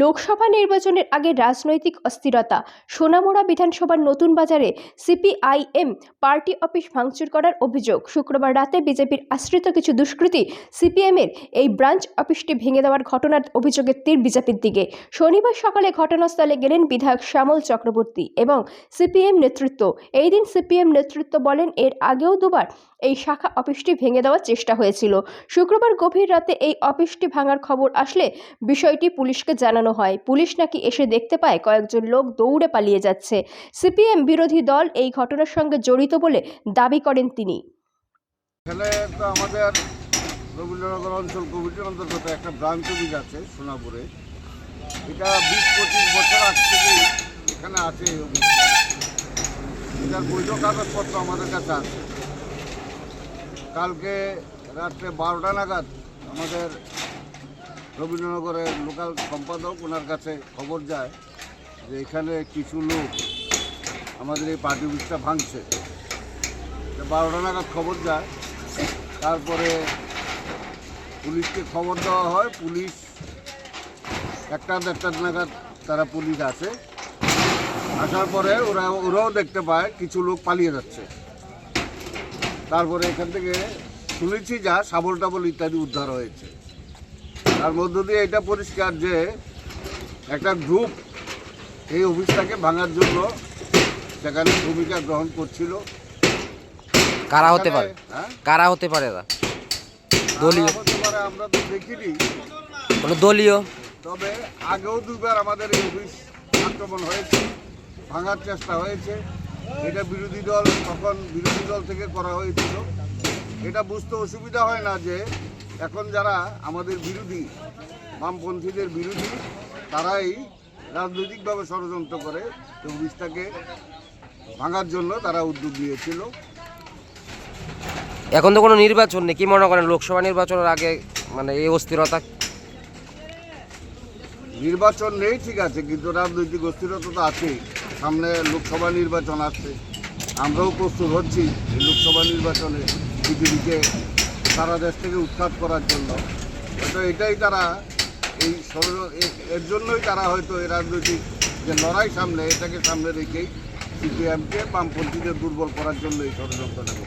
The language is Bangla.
লোকসভা নির্বাচনের আগে রাজনৈতিক অস্থিরতা। সোনামুড়া বিধানসভার নতুন বাজারে সিপিআইএম পার্টি অফিস ভাঙচুর করার অভিযোগ। শুক্রবার রাতে বিজেপির আশ্রিত কিছু দুষ্কৃতী সিপিএমের এই ব্রাঞ্চ অফিসটি ভেঙে দেওয়ার ঘটনার অভিযোগের তীর বিজেপির দিকে। শনিবার সকালে ঘটনাস্থলে গেলেন বিধায়ক শ্যামল চক্রবর্তী এবং সিপিএম নেতৃত্ব। এই দিন সিপিএম নেতৃত্ব বলেন, এর আগেও দুবার এই শাখা অফিসটি ভেঙে দেওয়ার চেষ্টা হয়েছিল। শুক্রবার গভীর রাতে এই অফিসটি ভাঙার খবর আসলে বিষয়টি পুলিশকে জানানো হয়। পুলিশ নাকি এসে দেখতে পায় কয়েকজন লোক দৌড়ে পালিয়ে যাচ্ছে। সিপিএম বিরোধী দল এই ঘটনার সঙ্গে জড়িত বলে দাবি করেন তিনি। আমাদের একটা আছে সোনাপুরে। এটা বিশ পঁচিশ বছর এখানে আছে আমাদের কালকে রাত্রে বারোটা নাগাদ আমাদের রবীন্দ্রনগরের লোকাল সম্পাদক, ওনার কাছে খবর যায় যে এখানে কিছু লোক আমাদের এই পার্টি অফিসটা ভাঙছে। বারোটা নাগাদ খবর যায়। তারপরে পুলিশকে খবর দেওয়া হয়, পুলিশ একটা দেড়টা নাগাদ তারা পুলিশ আসে। আসার পরে ওরা, ওরাও দেখতে পায় কিছু লোক পালিয়ে যাচ্ছে। তারপরে এখান থেকে শুনেছি যা সাবল টাবল ইত্যাদি উদ্ধার হয়েছে। তার মধ্য দিয়ে এটা পরিষ্কার যে একটা গ্রুপ এই অফিসটাকে ভাঙার জন্য সেখানে ভূমিকা গ্রহণ করছিল। কারা হতে পারে? হ্যাঁ? কারা হতে পারে এরা? দলীয়। কারা হতে পারে আমরা তো দেখিনি। কোনো দলীয়? তবে আগেও দুবার আমাদের এই অফিস আক্রমণ হয়েছে ভাঙার চেষ্টা হয়েছে। এটা বিরোধী দল তখন বিরোধী দল থেকে করা হয়েছিল। এটা বুঝতে অসুবিধা হয় না যে এখন যারা আমাদের বিরোধী বামপন্থীদের বিরোধী তারাই রাজনৈতিকভাবে ষড়যন্ত্র করে। অফিসটাকে ভাঙার জন্য তারা উদ্যোগ নিয়েছিল। এখন তো কোনো নির্বাচন নেই কি মনে করেন লোকসভা নির্বাচনের আগে মানে এই অস্থিরতা? নির্বাচন নেই ঠিক আছে কিন্তু রাজনৈতিক অস্থিরতা তো আছেই। সামনে লোকসভা নির্বাচন আসছে। আমরাও প্রস্তুত হচ্ছি লোকসভা নির্বাচনে বিজেপিকে সারা দেশ থেকে উৎখাত করার জন্য। হয়তো এটাই তারা এই এর জন্যই তারা হয়তো এই রাজনৈতিক যে লড়াই সামনে এটাকে সামনে রেখেই সিপিএমকে বামপন্থীদের দুর্বল করার জন্য এই ষড়যন্ত্রটা